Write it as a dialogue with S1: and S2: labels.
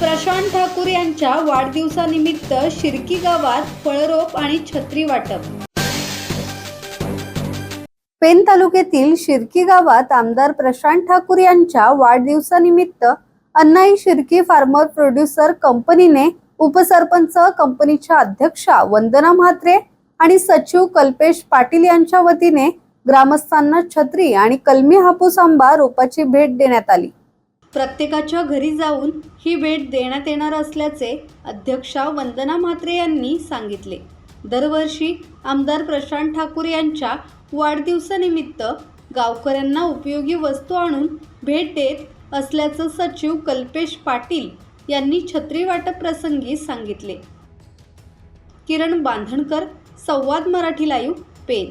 S1: प्रशांत ठाकूर यांच्या वाढदिवसानिमित्त शिर्की गावात फळरोप आणि छत्री वाटप. पेन तालुक्यातील शिर्की गावात आमदार प्रशांत ठाकूर यांच्या वाढदिवसानिमित्त अन्नाई शिर्की फार्मर प्रोड्युसर कंपनीने उपसरपंच कंपनीच्या अध्यक्षा वंदना म्हात्रे आणि सचिव कल्पेश पाटील यांच्या वतीने ग्रामस्थांना छत्री आणि कलमी हापूस आंबा रोपाची भेट देण्यात आली. प्रत्येकाच्या घरी जाऊन ही भेट देण्यात येणार असल्याचे अध्यक्षा वंदना म्हात्रे यांनी सांगितले. दरवर्षी आमदार प्रशांत ठाकूर यांच्या वाढदिवसानिमित्त गावकऱ्यांना उपयोगी वस्तू आणून भेट देत असल्याचं सचिव कल्पेश पाटील यांनी छत्री वाटप प्रसंगी सांगितले. किरण बांधणकर संवाद मराठी लाईव्ह पेन